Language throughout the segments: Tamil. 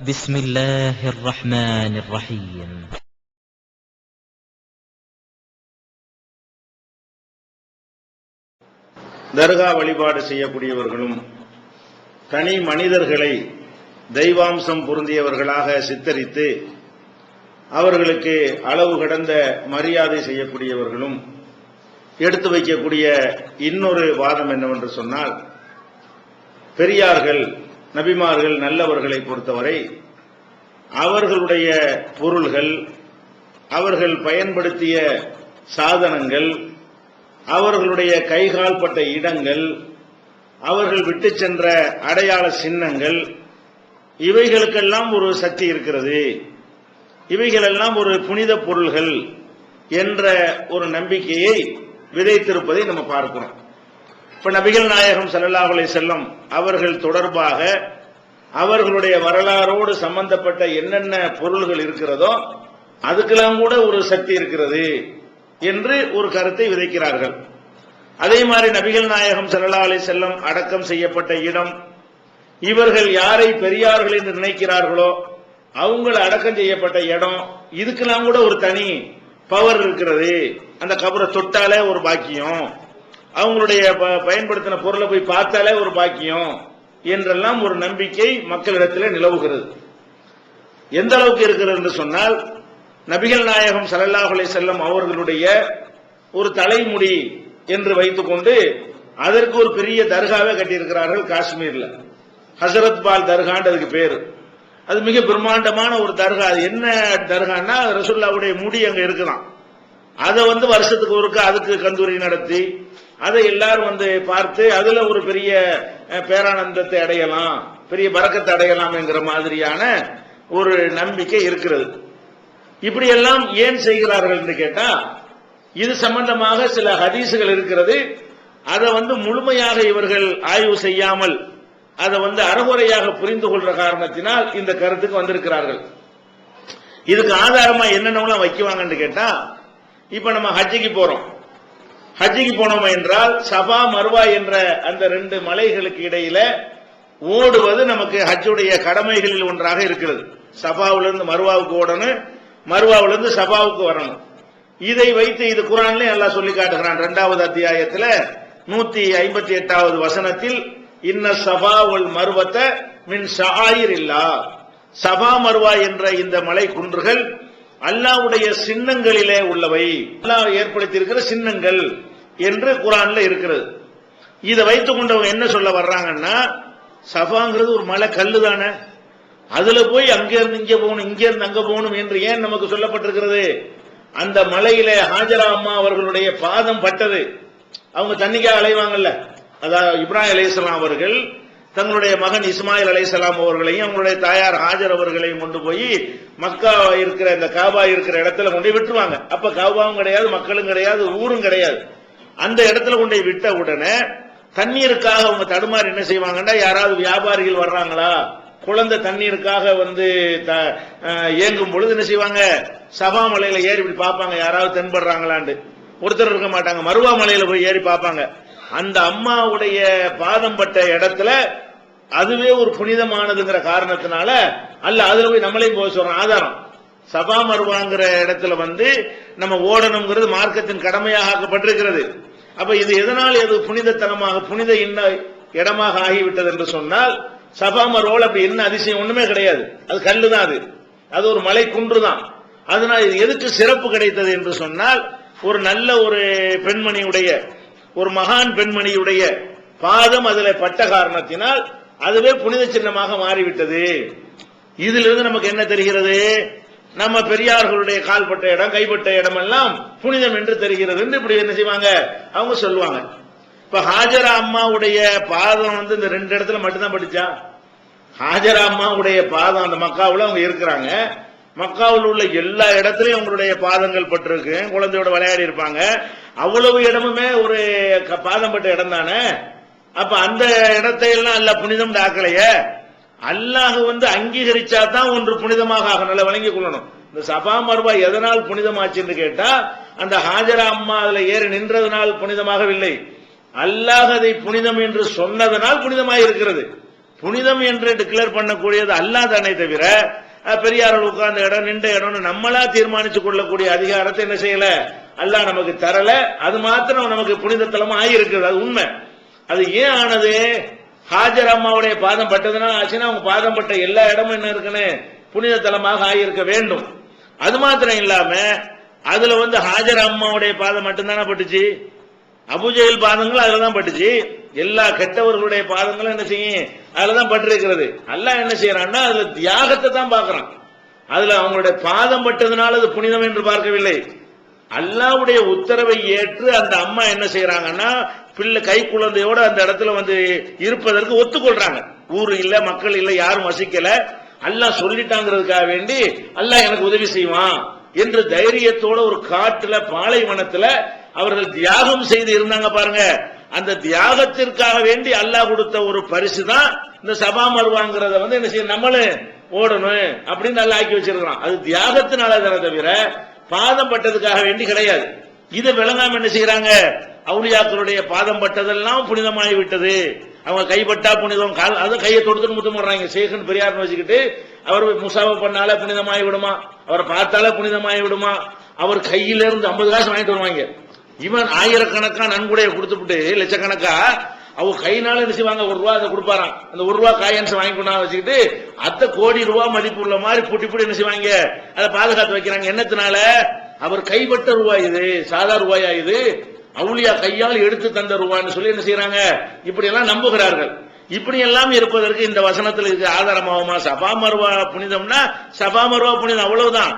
بسم الله الرحمن الرحيم தர்கா வழிபாடு செய்யக்கூடியவர்களும் தனி மனிதர்களை தெய்வாம்சம் பொருந்தியவர்களாக சித்தரித்து அவர்களுக்கு அளவு கடந்த மரியாதை செய்யக்கூடியவர்களும் எடுத்து வைக்கக்கூடிய இன்னொரு வாதம் என்னவென்று சொன்னால் பெரியார்கள் நபிமார்கள் நல்லவர்களை பொறுத்தவரை அவர்களுடைய பொருள்கள் அவர்கள் பயன்படுத்திய சாதனங்கள் அவர்களுடைய கைகால்பட்ட இடங்கள் அவர்கள் விட்டு சென்ற அடையாள சின்னங்கள் இவைகளுக்கெல்லாம் ஒரு சக்தி இருக்கிறது. இவைகளெல்லாம் ஒரு புனித பொருள்கள் என்ற ஒரு நம்பிக்கையை விதைத்திருப்பதை நம்ம பார்க்கிறோம். இப்ப நபிகள் நாயகம் ஸல்லல்லாஹு செல்லும் செல்லம் அவர்கள் தொடர்பாக அவர்களுடைய வரலாறோடு சம்பந்தப்பட்ட என்னென்ன பொருள்கள் இருக்கிறதோ அதுக்கெல்லாம் கூட ஒரு சக்தி இருக்கிறது என்று ஒரு கருத்தை விதைக்கிறார்கள். அதே மாதிரி நபிகள் நாயகம் ஸல்லல்லாஹு அலி செல்லம் அடக்கம் செய்யப்பட்ட இடம் இவர்கள் யாரை பெரியார்கள் என்று நினைக்கிறார்களோ அவங்கள அடக்கம் செய்யப்பட்ட இடம் இதுக்கெல்லாம் கூட ஒரு தனி பவர் இருக்கிறது. அந்த கபரை தொட்டாலே ஒரு பாக்கியம். அவங்களுடைய ப- பயன்படுத்தின பொருளை போய் பார்த்தாலே ஒரு பாக்கியம் என்றெல்லாம் ஒரு நம்பிக்கை மக்களிடத்தில் நிலவுகிறது. எந்த அளவுக்கு இருக்கிறது என்று சொன்னால் நபிகள் நாயகம் ஸல்லல்லாஹு செல்லம் அவர்களுடைய ஒரு தலைமுடி என்று வைத்துக்கொண்டு அதற்கு ஒரு பெரிய தர்காவே கட்டியிருக்கிறார்கள் காஷ்மீர்ல. ஹசரத் பால் தர்கான்னு அதுக்கு பேரு. அது மிக பிரம்மாண்டமான ஒரு தர்கா. அது என்ன தர்கான்னா ரசுல்லாவுடைய முடி அங்க இருக்குதான். அதை வந்து வருஷத்துக்கு ஒருக்கா அதுக்கு கந்தூரி நடத்தி அதை எல்லாரும் வந்து பார்த்து அதுல ஒரு பெரிய பேரானந்தத்தை அடையலாம் பெரிய பறக்கத்தை அடையலாம் என்கிற மாதிரியான ஒரு நம்பிக்கை இருக்கிறது. இப்படியெல்லாம் ஏன் செய்கிறார்கள் என்று கேட்டா இது சம்பந்தமாக சில ஹதீசுகள் இருக்கிறது. அதை வந்து முழுமையாக இவர்கள் ஆய்வு செய்யாமல் அதை வந்து அறகுறையாக புரிந்து கொள்ற காரணத்தினால் இந்த கருத்துக்கு வந்திருக்கிறார்கள். இதுக்கு ஆதாரமா என்னென்னலாம் வைக்குவாங்கன்னு கேட்டா இப்ப நம்ம ஹஜ்ஜிக்கு போறோம். ஹஜ்ஜிக்கு போனோம் என்றால் சபா மர்வா என்ற அந்த ரெண்டு மலைகளுக்கு இடையில ஓடுவது நமக்கு ஹஜ்ஜுடைய கடமைகளில் ஒன்றாக இருக்கிறது. சபாவிலிருந்து மர்வாவுக்கு ஓடணும் மருவாவிலிருந்து சபாவுக்கு வரணும். இதை வைத்து இது குரான்ல எல்லாம் சொல்லி காட்டுகிறான். இரண்டாவது அத்தியாயத்துல நூத்தி ஐம்பத்தி எட்டாவது வசனத்தில் இன்ன சபா உல் மருவத்தை மின் சாயிர் இல்லா சபா மருவா என்ற இந்த மலை குன்றுகள் அல்லாவுடைய சின்னங்களிலே உள்ளவை. அல்லாஹ் ஏற்படுத்தியிருக்கிற சின்னங்கள் என்று குரான்ல இருக்கிறது. இதை வைத்துக் கொண்டவங்க என்ன சொல்ல வர்றாங்கன்னா சஃபாங்கிறது ஒரு மலை கல்லு தானே. அதுல போய் அங்கிருந்து இங்க போகணும் இங்கிருந்து அங்க போகணும் என்று ஏன் நமக்கு சொல்லப்பட்டிருக்கிறது? அந்த மலையிலே ஹாஜரா அம்மா அவர்களுடைய பாதம் பட்டது. அவங்க தண்ணிக்காக அலைவாங்கல்ல. அதாவது இப்ராஹிம் அலைஹிஸ்ஸலாம் அவர்கள் தங்களுடைய மகன் இஸ்மாயில் அலைசலாம் அவர்களையும் அவங்களுடைய தாயார் ஹாஜர் அவர்களையும் கொண்டு போய் மக்கா இருக்கிற இந்த காபா இருக்கிற இடத்துல கொண்டு போய் விட்டுருவாங்க. அப்ப காபாவும் கிடையாது மக்களும் கிடையாது ஊரும் கிடையாது. அந்த இடத்துல கொண்டு போய் விட்ட உடனே தண்ணீருக்காக அவங்க தடுமாறி என்ன செய்வாங்கன்னா யாராவது வியாபாரிகள் வர்றாங்களா குழந்தை தண்ணீருக்காக வந்து த- ஏங்கும் பொழுது என்ன செய்வாங்க? சபா மலையில ஏறி இப்படி பார்ப்பாங்க யாராவது தென்படுறாங்களான்னு ஒருத்தர் இருக்க மாட்டாங்க மருவா மலையில போய் ஏறி பார்ப்பாங்க. அந்த அம்மாவுடைய பாதம் பட்ட இடத்துல அதுவே ஒரு புனிதமானதுங்கிற காரணத்தினால அல்ல அதுல போய் நம்மளையும் போக சொல்றோம். ஆதாரம். சபா மருவாங்கிற இடத்துல வந்து நம்ம ஓடணுங்கிறது மார்க்கத்தின் கடமையாக ஆக்கப்பட்டிருக்கிறது. அப்ப இது எதனால் இது புனிதத்தனமாக புனித இன்ன இடமாக ஆகிவிட்டது என்று சொன்னால் சபா மருவால் அப்படி என்ன அதிசயம் ஒண்ணுமே கிடையாது. அது கல்லு தான் அது. அது ஒரு மலை குன்று தான் அதனால் இது எதுக்கு சிறப்பு கிடைத்தது என்று சொன்னால் ஒரு நல்ல ஒரு பெண்மணியுடைய ஒரு மகான் பெண்மணியுடைய பாதம் அதில் பட்ட காரணத்தினால் அதுவே புனித சின்னமாக மாறிவிட்டது. இதிலிருந்து நமக்கு என்ன தெரிகிறது? நம்ம பெரியார்களுடைய கால்பட்ட இடம் கைப்பட்ட இடம் எல்லாம் புனிதம் என்று தெரிகிறது என்று இப்படி என்ன செய்வாங்க? அவங்க சொல்லுவாங்க. இப்ப ஹாஜரா அம்மாவுடைய பாதம் வந்து இந்த ரெண்டு இடத்துல மட்டும்தான் படிச்சா? ஹாஜரா அம்மாவுடைய பாதம் அந்த மக்காவில் அவங்க இருக்கிறாங்க. மக்காவில் உள்ள எல்லா இடத்துலையும் அவங்களுடைய பாதங்கள் பட்டிருக்கு. குழந்தையோட விளையாடி இருப்பாங்க. அவ்வளவு இடமுமே ஒரு க- பாதம் பட்ட இடம் தானே? அப்ப அந்த இடத்தை எல்லாம் அல்ல புனிதம் ஆக்கலையே அல்லாஹ் வந்து அங்கீகரிச்சா தான் ஒன்று புனிதமாக ஆக நல்லா வழங்கிக் கொள்ளணும். இந்த சபா மர்வா எதனால் புனிதமாச்சுன்னு கேட்டா அந்த ஹாஜரா அம்மா அதுல ஏறி நின்றதனால் புனிதமாகவில்லை. அல்லாஹ் அதை புனிதம் என்று சொன்னதனால் புனிதமாக இருக்கிறது புனிதம் என்று டிக்ளேர் பண்ணக்கூடியது அல்லாஹ் தானே தவிர பெரியார்கள் உட்கார்ந்த இடம் நின்ற இடம்னு நம்மளா தீர்மானிச்சு கொள்ளக்கூடிய அதிகாரத்தை என்ன செய்யல? அல்ல நமக்கு தரல. அது மாத்திரம் நமக்கு புனிதத்தலமா ஆகியிருக்கிறது. அது உண்மை. அது ஏன் ஆனது? ஹாஜர் அம்மாவுடைய பாதம் பட்டதுனால ஆச்சுன்னா அவங்க பாதம் பட்ட எல்லா இடமும் என்ன இருக்குன்னு புனித தலமாக ஆகியிருக்க வேண்டும். அது மாத்திரம் இல்லாம அதுல வந்து ஹாஜர் அம்மாவுடைய பாதம் மட்டும்தானே பட்டுச்சு? அபுஜெயில் பாதங்கள் அதுலதான் பட்டுச்சு. எல்லா கெட்டவர்களுடைய பாதங்களும் என்ன செய்யும்? அதுலதான் பட்டிருக்கிறது. அல்லாஹ் என்ன செய்யறான்னா அதுல தியாகத்தை தான் பாக்குறான் அதுல அவங்களுடைய பாதம் பட்டதுனால அது புனிதம் என்று பார்க்கவில்லை. அல்லாவுடைய உத்தரவை ஏற்று அந்த அம்மா என்ன செய்யறாங்கன்னா பிள்ளை கை குழந்தையோட அந்த இடத்துல வந்து இருப்பதற்கு ஒத்துக்கொள்றாங்க. ஊர் இல்ல மக்கள் இல்ல யாரும் வசிக்கல. அல்லாஹ் சொல்லிட்டாங்கிறதுக்காக வேண்டி அல்லாஹ் எனக்கு உதவி செய்வான் என்று தைரியத்தோட ஒரு காட்டுல பாலைவனத்துல அவர்கள் தியாகம் செய்து இருந்தாங்க பாருங்க. அந்த தியாகத்திற்காக வேண்டி அல்லாஹ் கொடுத்த ஒரு பரிசு தான் இந்த சபா மருவாங்கிறத வந்து என்ன செய்ய நம்மளும் ஓடணும் அப்படின்னு நல்லா ஆக்கி வச்சிருக்கிறான். அது தியாகத்தினால தானே தவிர பாதம் பட்டதுக்காக வேண்டி கிடையாது. இதை விளங்காம என்ன செய்யறாங்க? அவுளியாக்களுடைய பாதம் பட்டதெல்லாம் புனிதமாகி விட்டது. அவங்க கைப்பட்டா புனிதம் கால் அது கையை தொடுத்துட்டு முத்தம் போடுறாங்க. சேகன் பெரியார்னு வச்சுக்கிட்டு அவர் முசாவை பண்ணால புனிதமாகி விடுமா? அவரை பார்த்தால புனிதமாகி விடுமா? அவர் கையில இருந்து ஐம்பது காசு வாங்கிட்டு வருவாங்க. இவன் ஆயிரக்கணக்கா நன்கொடைய கொடுத்துட்டு லட்சக்கணக்கா அவங்க கைனால என்ன செய்வாங்க? ஒரு ரூபா அதை கொடுப்பாராம். அந்த ஒரு ரூபா காயன்ஸ் வாங்கி கொண்டாந்து வச்சுக்கிட்டு அத்தை கோடி ரூபா மதிப்பு உள்ள மாதிரி புட்டி புட்டி என்ன செய்வாங்க? அதை பாதுகாத்து வைக்கிறாங்க. என்னத்தினால? அவர் கைப்பட்ட ரூபாய் இது சாதா ரூபாயா இது? அவுளியா கையால் எடுத்து தந்த ரூபான்னு சொல்லி என்ன செய்யறாங்க இப்படி எல்லாம் நம்புகிறார்கள். இப்படி எல்லாம் இருப்பதற்கு இந்த வசனத்தில் இருக்கு ஆதாரமாகுமா? சபா மருவா புனிதம்னா சபா மருவா புனிதம் அவ்வளவுதான்.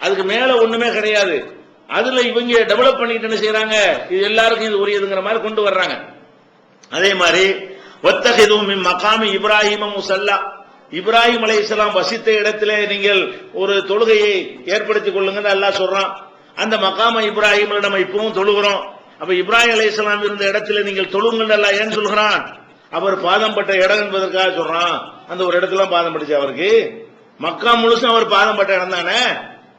அதுக்கு மேல ஒண்ணுமே கிடையாது. அதுல இவங்க டெவலப் பண்ணிட்டு என்ன செய்யறாங்க இது எல்லாருக்கும் இது உரியதுங்கிற மாதிரி கொண்டு வர்றாங்க. அதே மாதிரி ஒத்தகிதும் மகாமி இப்ராஹிம முசல்லா. இப்ராஹிம் அலைஹிஸ்ஸலாம் வசித்த இடத்துல நீங்கள் ஒரு தொழுகையை ஏற்படுத்திக் கொள்ளுங்கன்னு அல்லாஹ் சொல்றான். அந்த மகாம இப்ராஹிம்ல நம்ம இப்பவும் தொழுகிறோம். அப்ப இப்ராஹிம் அலைஹிஸ்ஸலாம் இருந்த இடத்துல நீங்கள் தொழுங்கள் அல்ல ஏன் சொல்கிறான்? அவர் பாதம் பட்ட இடம் என்பதற்காக சொல்றான். அந்த ஒரு இடத்துல பாதம் பட்டுச்சு அவருக்கு. மக்கா முழுசும் அவர் பாதம் பட்ட இடம் தானே?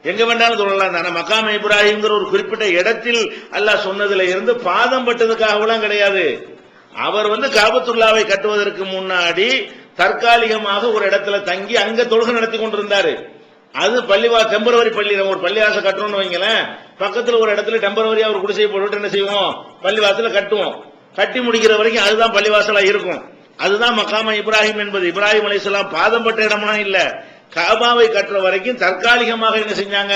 எங்க வேண்டாலும் சொல்லலாம் தானே? மக்காம இப்ராஹிம்ங்கிற ஒரு குறிப்பிட்ட இடத்தில் அல்லாஹ் சொன்னதுல இருந்து பாதம் பட்டதுக்காகலாம் கிடையாது. அவர் வந்து காபத்துல்லாவை கட்டுவதற்கு முன்னாடி தற்காலிகமாக ஒரு இடத்துல தங்கி அங்க தொழுகை நடத்தி கொண்டிருந்தாரு. அது பள்ளிவா டெம்பரவரி பள்ளி நம்ம ஒரு பள்ளிவாசல் கட்டணும்னு வைங்களேன். பக்கத்துல ஒரு இடத்துல டெம்பரவரி ஒரு குடிசை போட்டு என்ன செய்வோம்? பள்ளிவாசல கட்டுவோம். கட்டி முடிக்கிற வரைக்கும் அதுதான் பள்ளிவாசலா இருக்கும். அதுதான் மக்காம இப்ராஹிம் என்பது. இப்ராஹிம் அலிஸ்லாம் பாதம் பட்ட இடம்லாம் இல்லை. காபாவை கட்டுற வரைக்கும் தற்காலிகமாக என்ன செஞ்சாங்க?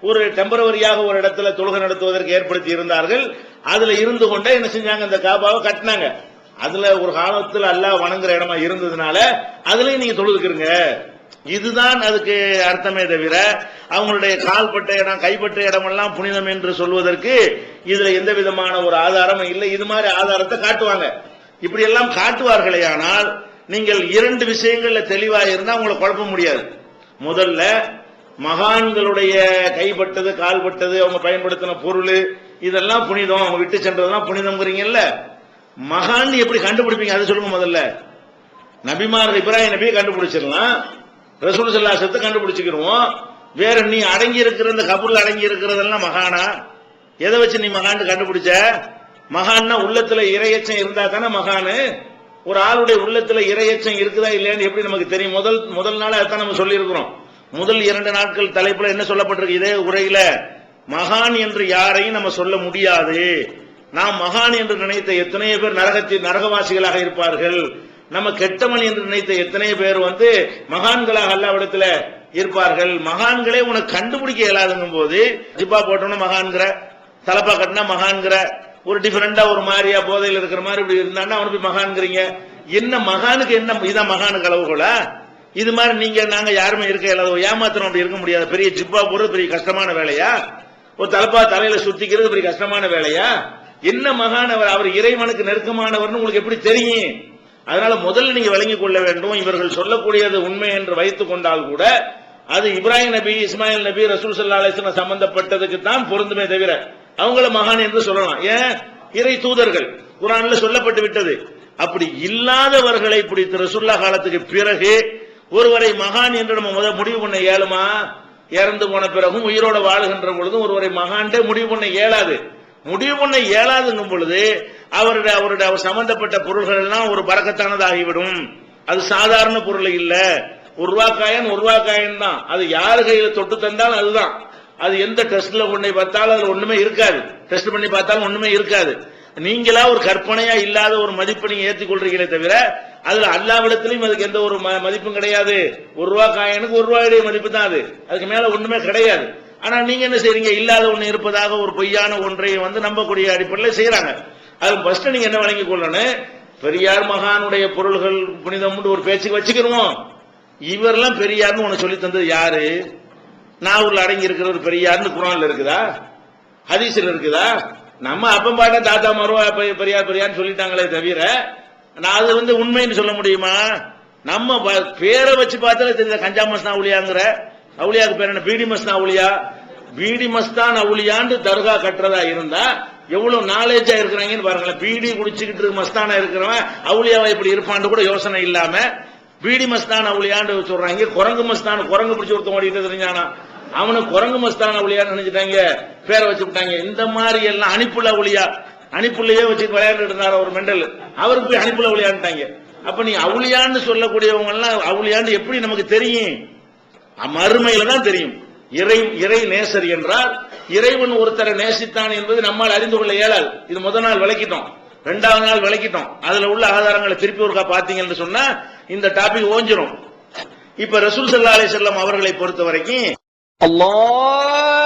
ஒரு டெம்பரவரியாக ஒரு இடத்துல தொழுகை நடத்துவதற்கு ஏற்படுத்தி இருந்தார்கள். அதுல இருந்து கொண்டே என்ன செஞ்சாங்க? இந்த காபாவை கட்டினாங்க. அதுல ஒரு காலத்துல அல்லாஹ் வணங்குற இடமா இருந்ததுனால அதுலயும் நீங்க தொழுதுக்கிறீங்க இதுதான் அதுக்கு அர்த்தமே தவிர அவங்களுடைய கால்பட்ட இடம் கைப்பட்ட இடமெல்லாம் புனிதம் என்று சொல்வதற்கு இதுல எந்த விதமான ஒரு ஆதாரமும் இல்லை. இது மாதிரி ஆதாரத்தை காட்டுவாங்க. இப்படி எல்லாம் காட்டுவார்களே ஆனால் நீங்கள் இரண்டு விஷயங்கள்ல தெளிவாக இருந்தா உங்களை குழப்ப முடியாது. முதல்ல மகான்களுடைய கைப்பட்டது கால்பட்டது அவங்க பயன்படுத்தின பொருள் இதெல்லாம் புனிதம். அவங்க விட்டு சென்றதெல்லாம் புனிதம்ங்கிறீங்கல்ல? மகான் எப்படி கண்டுபிடிப்பீங்க? அதை சொல்லுங்க முதல்ல. நபிமார் இப்ராஹிம் நபியை கண்டுபிடிச்சிடலாம். ரசூல் சல்லாசத்தை கண்டுபிடிச்சிக்கிறோம் வேற நீ அடங்கி இருக்கிற இந்த கபூர்ல அடங்கி இருக்கிறதெல்லாம் மகானா? எதை வச்சு நீ மகான் கண்டுபிடிச்ச? மகான்னா உள்ளத்துல இரையச்சம் இருந்தா தானே மகானு? ஒரு ஆளுடைய உள்ளத்துல இரையச்சம் இருக்குதா இல்லையான்னு எப்படி நமக்கு தெரியும்? முதல் முதல் நாள் அதான் நம்ம சொல்லியிருக்கிறோம். முதல் இரண்டு நாட்கள் தலைப்புல என்ன சொல்லப்பட்டிருக்கு? இதே உரையில மகான் என்று யாரையும் நம்ம சொல்ல முடியாது. நாம் மகான் என்று நினைத்த எத்தனையோ பேர் நரகத்தில் நரகவாசிகளாக இருப்பார்கள். நம்ம கெட்டவன் என்று நினைத்த எத்தனை பேர் வந்து மகான்களாக அல்லாவிடத்துல இருப்பார்கள். மகான்களே உனக்கு கண்டுபிடிக்க இயலாதுங்கும் போது ஜிப்பா போட்டோம்னா மகான்கிற தலப்பா கட்டினா மகான்கிற ஒரு டிஃபரெண்டா ஒரு மாதிரியா போதையில் இருக்கிற மாதிரி இப்படி இருந்தான்னா அவனுக்கு போய் மகான்ங்கிறீங்க. என்ன மகானுக்கு என்ன இதான் மகானுக்கு அளவுகளா இது மாதிரி நீங்க நாங்க யாருமே இருக்க இல்லாத ஏமாத்திரம் அப்படி இருக்க முடியாது. பெரிய ஜிப்பா போடுறது பெரிய கஷ்டமான வேலையா? ஒரு தலப்பா தலையில சுத்திக்கிறது பெரிய கஷ்டமான வேலையா? என்ன மகானவர்? அவர் இறைவனுக்கு நெருக்கமானவர்னு உங்களுக்கு எப்படி தெரியும்? அதனால முதல்ல நீங்க விளங்கிக் கொள்ள வேண்டும். இவர்கள் சொல்லக்கூடியது உண்மை என்று வைத்துக் கொண்டால் கூட அது இப்ராஹிம் நபி இஸ்மாயில் நபி ரசூல் சல்லா அலிஸ்லாம் சம்பந்தப்பட்டதுக்கு தான் பொருந்துமே தவிர அவங்கள மகான் என்று சொல்லலாம். ஏன்? இறை தூதர்கள். குரான்ல சொல்லப்பட்டு விட்டது. அப்படி இல்லாதவர்களை பிடித்த ரசுல்லா காலத்துக்கு பிறகு ஒருவரை மகான் என்று நம்ம முதல் முடிவு பண்ண இயலுமா? இறந்து போன பிறகும் உயிரோட வாழுகின்ற பொழுதும் ஒருவரை மகான்டே முடிவு பண்ண இயலாது. முடிவு பண்ண இயலாதுங்கும் பொழுது அவருடைய அவருடைய அவர் சம்பந்தப்பட்ட பொருள்கள் எல்லாம் ஒரு பறக்கத்தானதாகிவிடும். அது சாதாரண பொருள் இல்ல. உருவாக்காயன் உருவாக்காயன் தான் அது யாரு கையில தொட்டு தந்தாலும் அதுதான். அது எந்த டெஸ்ட்ல உன்னை பார்த்தாலும் அதுல ஒண்ணுமே இருக்காது. டெஸ்ட் பண்ணி பார்த்தாலும் ஒண்ணுமே இருக்காது. நீங்களா ஒரு கற்பனையா இல்லாத ஒரு மதிப்பை நீங்க ஏற்றுக்கொள்றீங்களே தவிர அதுல அல்லாவிடத்திலையும் அதுக்கு எந்த ஒரு ம- மதிப்பும் கிடையாது. ஒரு ரூபா காயனுக்கு ஒரு ரூபாயுடைய மதிப்பு தான் அது. அதுக்கு மேல ஒண்ணுமே கிடையாது. ஆனா நீங்க என்ன செய்றீங்க? இல்லாத ஒண்ணு இருப்பதாக ஒரு பொய்யான ஒன்றை வந்து நம்பக்கூடிய அடிப்படையில் செய்யறாங்க அது ஃபர்ஸ்ட் நீங்க என்ன வழங்கி கொள்ளணும்? பெரியார் மகானுடைய பொருள்கள் புனிதம் ஒரு பேச்சுக்கு வச்சுக்கிறோம் இவரெல்லாம் பெரியார்னு உனக்கு சொல்லி தந்தது யாரு? நாவூர்ல அடங்கி இருக்கிற ஒரு பெரியார்னு குரான்ல இருக்குதா? ஹதீஸ்ல இருக்குதா? நம்ம அப்பம் பாட்ட தாத்தா மருவா பெரியார் பெரியார்னு சொல்லிட்டாங்களே தவிர நான் அது வந்து உண்மைன்னு சொல்ல முடியுமா? நம்ம பேரை வச்சு பார்த்தாலே தெரியுது கஞ்சா மஸ்னா அவுளியாங்கிற அவுளியாவுக்கு பேர் என்ன? பீடி மஸ்னா அவுளியா பீடி மஸ்தான் அவுளியான்னு தர்கா கட்டுறதா இருந்தா எவ்வளவு நாலேஜா இருக்கிறாங்கன்னு பாருங்களேன். பீடி குடிச்சுக்கிட்டு மஸ்தானா இருக்கிறவன் அவுளியாவை இப்படி இருப்பான்னு கூட யோசனை இல்லாம பீடி மஸ்தான் அவுளியான்னு சொல்றாங்க. குரங்கு மஸ்தான் குரங்கு பிடிச்சி ஒருத்தன் ஓடிட்டு தெரிஞ்சானா? அவனுக்கு குரங்கு மஸ்தான ஒளியா நினைச்சிட்டாங்க பேரை வச்சு விட்டாங்க இந்த மாதிரி எல்லாம் அனுப்புள்ள ஒளியா அனுப்புள்ளையே வச்சு விளையாண்டுட்டு இருந்தார் ஒரு மெண்டல். அவருக்கு போய் அனுப்புள்ள அவுளியான்ட்டாங்க அப்ப நீ அவுளியான்னு சொல்லக்கூடியவங்க எல்லாம் அவுளியான்னு எப்படி நமக்கு தெரியும்? மறுமையில தான் தெரியும். இறை இறை நேசர் என்றால் இறைவன் ஒருத்தரை நேசித்தான் என்பது நம்மால் அறிந்து கொள்ள இயலாது. இது முதல் நாள் விளக்கிட்டோம். ரெண்டாவது நாள் விளக்கிட்டோம். அதுல உள்ள ஆதாரங்களை திருப்பி ஒருக்கா பாத்தீங்கன்னு சொன்னா இந்த டாபிக் ஓஞ்சிரும். இப்ப ரசூல் சல்லா அலைஹி அவர்களை பொறுத்த வரைக்கும் Allah